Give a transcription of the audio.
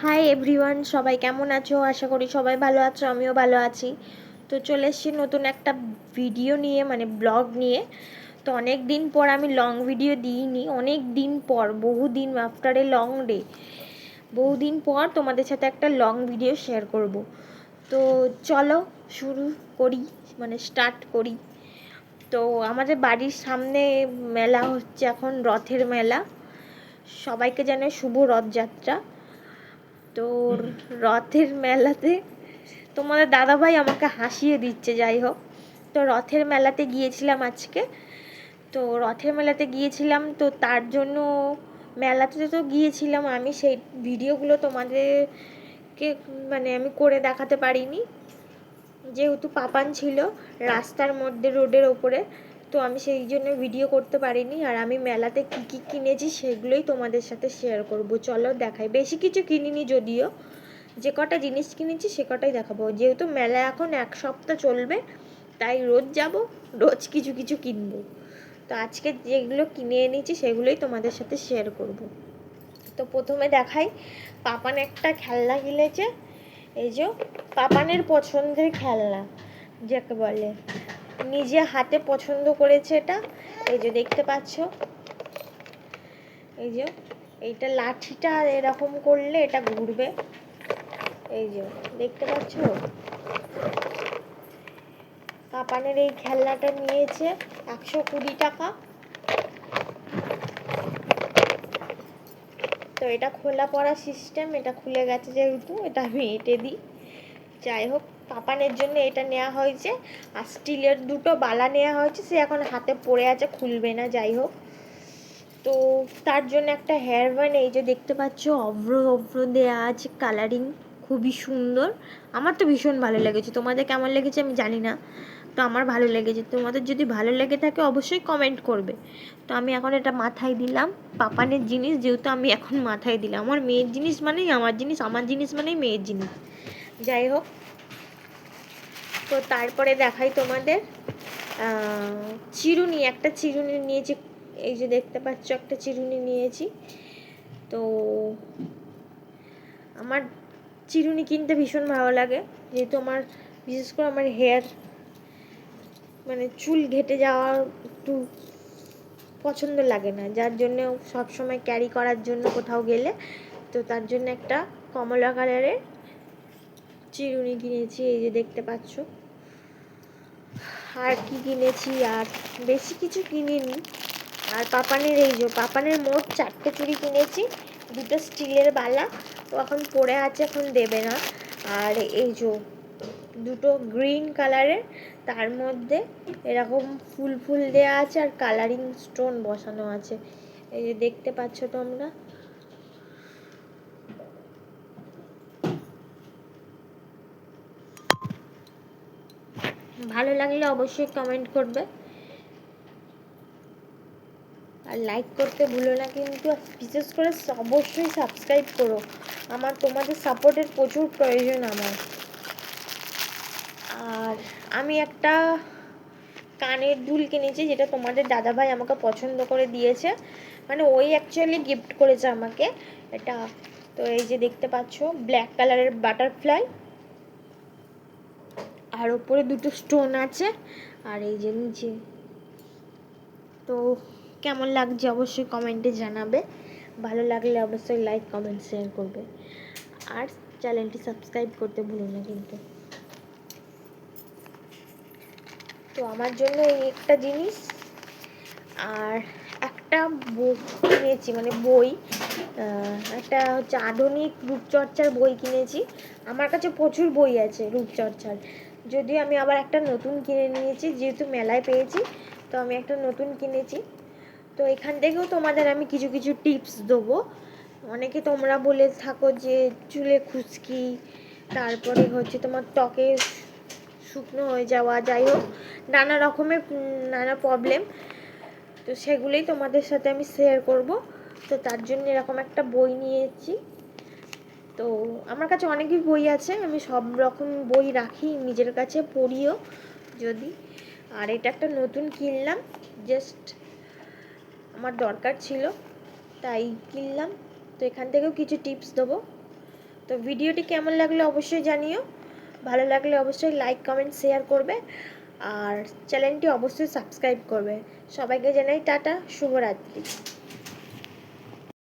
Hi everyone সবাই কেমন আছো? আশা করি সবাই ভালো আছো, আমিও ভালো আছি। তো চলে এসেছি নতুন একটা ভিডিও নিয়ে মানে ব্লগ নিয়ে। তো অনেক দিন পর আমি লং ভিডিও দিইনি অনেক দিন পর বহু দিন আফটার এ লং ডে বহুদিন পর তোমাদের সাথে একটা লং ভিডিও শেয়ার করব। তো চলো শুরু করি মানে স্টার্ট করি। তো আমাদের বাড়ির সামনে মেলা হচ্ছে এখন রথের মেলা। সবাইকে জানাই শুভ রথযাত্রা। তো রথের মেলাতে। তোমাদের দাদাভাই আমাকে হাসিয়ে দিচ্ছে, যাই হোক। তো রথের মেলাতে গিয়েছিলাম আজকে। তো রথের মেলাতে গিয়েছিলাম, তো তার জন্য মেলাতে তো গিয়েছিলাম আমি, সেই ভিডিওগুলো তোমাদেরকে মানে আমি করে দেখাতে পারিনি। যেহেতু পাপান ছিল রাস্তার মধ্যে, রোডের ওপরে তো আমি সেই জন্য ভিডিও করতে পারিনি। আর আমি মেলাতে কী কী কিনেছি সেগুলোই তোমাদের সাথে শেয়ার করব। চলো দেখাই। বেশি কিছু কিনিনি যদিও। যে কটা জিনিস কিনেছি সে কটাই দেখাবো। যেহেতু মেলা এখন এক সপ্তাহ চলবে, তাই রোজ যাব, রোজ কিছু কিছু কিনবো। তো আজকে যেগুলো কিনে এনেছি সেগুলোই তোমাদের সাথে শেয়ার করব। তো প্রথমে দেখাই, পাপান একটা খেলনা কিনেছে। এই যে পাপানের পছন্দের খেলনা, যাকে বলে। নিজে হাতে পছন্দ করেছে এটা। এই যে দেখতে পাচ্ছ। এই যে, এইটা লাঠিটা এরকম করলে এটা ঘুরবে। এই যে, দেখতে পাচ্ছ? পাপানের এই খেলনাটা নিয়েছে একশো কুড়ি টাকা। তো এটা খোলা পড়া সিস্টেম এটা খুলে গেছে যেহেতু, এটা আমি এঁটে দিই। যাই হোক পাপানের জন্য এটা নেওয়া হয়েছে আর স্টিলের দুটো বালা নেওয়া হয়েছে, সে এখন হাতে পড়ে আছে, খুলবে না যাই হোক তো তার জন্য একটা হেয়ার ব্যান্ড এই যে দেখতে পাচ্ছ, অভ্র অভ্র দেওয়া আছে কালারিং খুবই সুন্দর। আমার তো ভীষণ ভালো লেগেছে। তোমাদের কেমন লেগেছে আমি জানি না, তো আমার ভালো লেগেছে। তোমাদের যদি ভালো লেগে থাকে, অবশ্যই কমেন্ট করবে। তো আমি এখন এটা মাথায় দিলাম, পাপানের জিনিস, যেহেতু আমি এখন মাথায় দিলাম। আমার মেয়ের জিনিস মানেই আমার জিনিস আমার জিনিস মানেই মেয়ের জিনিস। যাই হোক তো তারপরে দেখাই তোমাদের চিরুনি, একটা চিরুনি নিয়েছি, এই যে দেখতে পাচ্ছ, একটা চিরুনি নিয়েছি। তো আমার চিরুনি কিনতে ভীষণ ভালো লাগে, যেহেতু আমার, বিশেষ করে আমার হেয়ার মানে চুল ঘেটে যাওয়া একটু পছন্দ লাগে না, যার জন্য সবসময় ক্যারি করার জন্য কোথাও গেলে, তো তার জন্য একটা কমলা কালারের চিরুনি কিনেছি, এই যে দেখতে পাচ্ছ। আর কি কিনেছি? আর বেশি কিছু কিনিনি। আর পাপানের এই যে, পাপানের মোট চারটে চুড়ি কিনেছি, দুটো স্টিলের বালা ও এখন পড়ে আছে, এখন দেবে না। আর এই যে, দুটো গ্রিন কালারের, তার মধ্যে এরকম ফুল ফুল দেওয়া আছে, আর কালারিং স্টোন বসানো আছে। এই যে দেখতে পাচ্ছ তোমরা। ভালো লাগলে অবশ্যই কমেন্ট করবে। আর লাইক করতে ভুলো না কিন্তু বিশেষ করে অবশ্যই সাবস্ক্রাইব করো। আমার তোমাদের সাপোর্টের প্রচুর প্রয়োজন আমার। আর আমি একটা কানের দুল কিনেছি, যেটা তোমাদের দাদাভাই আমাকে পছন্দ করে দিয়েছে। মানে ওই অ্যাকচুয়ালি গিফট করেছে আমাকে। এটা তো এই যে দেখতে পাচ্ছ ব্ল্যাক কালারের বাটারফ্লাই আর ওপরে দুটো স্টোন আছে। আর এই যে নিচে। তো কেমন লাগছে অবশ্যই কমেন্টে জানাবে। ভালো লাগলে অবশ্যই লাইক কমেন্ট শেয়ার করবে। আর চ্যানেলটি সাবস্ক্রাইব করতে ভুলো না কিন্তু। তো আমার জন্য এই একটা জিনিস। আর একটা বই কিনেছি মানে বই একটা হচ্ছে আধুনিক রূপচর্চার বই কিনেছি। আমার কাছে প্রচুর বই আছে রূপচর্চার। যদিও আমি আবার একটা নতুন কিনে নিয়েছি, যেহেতু মেলায় পেয়েছি, তো আমি একটা নতুন কিনেছি। তো এখান থেকেও তোমাদের আমি কিছু কিছু টিপস দেবো। অনেকে তোমরা বলে থাকো যে চুলে খুশকি তারপরে হচ্ছে তোমার ত্বকে শুকনো হয়ে যাওয়া, যাই হোক, নানা রকমের, নানা প্রবলেম তো সেগুলোই তোমাদের সাথে আমি শেয়ার করব। তো তার জন্য এরকম একটা বই নিয়েছি। তো আমার কাছে অনেকই বই আছে, আমি সব রকম বই রাখি, নিজের কাছে পড়িও যদি। আর এটা একটা নতুন কিনলাম জাস্ট আমার দরকার ছিল, তাই কিনলাম। তো এখান থেকেও কিছু টিপস দেবো। তো ভিডিওটি কেমন লাগলে অবশ্যই জানিও, ভালো লাগলে অবশ্যই লাইক কমেন্ট শেয়ার করবে, আর চ্যানেলটি অবশ্যই সাবস্ক্রাইব করবে। সবাইকে জানাই টাটা, শুভরাত্রি।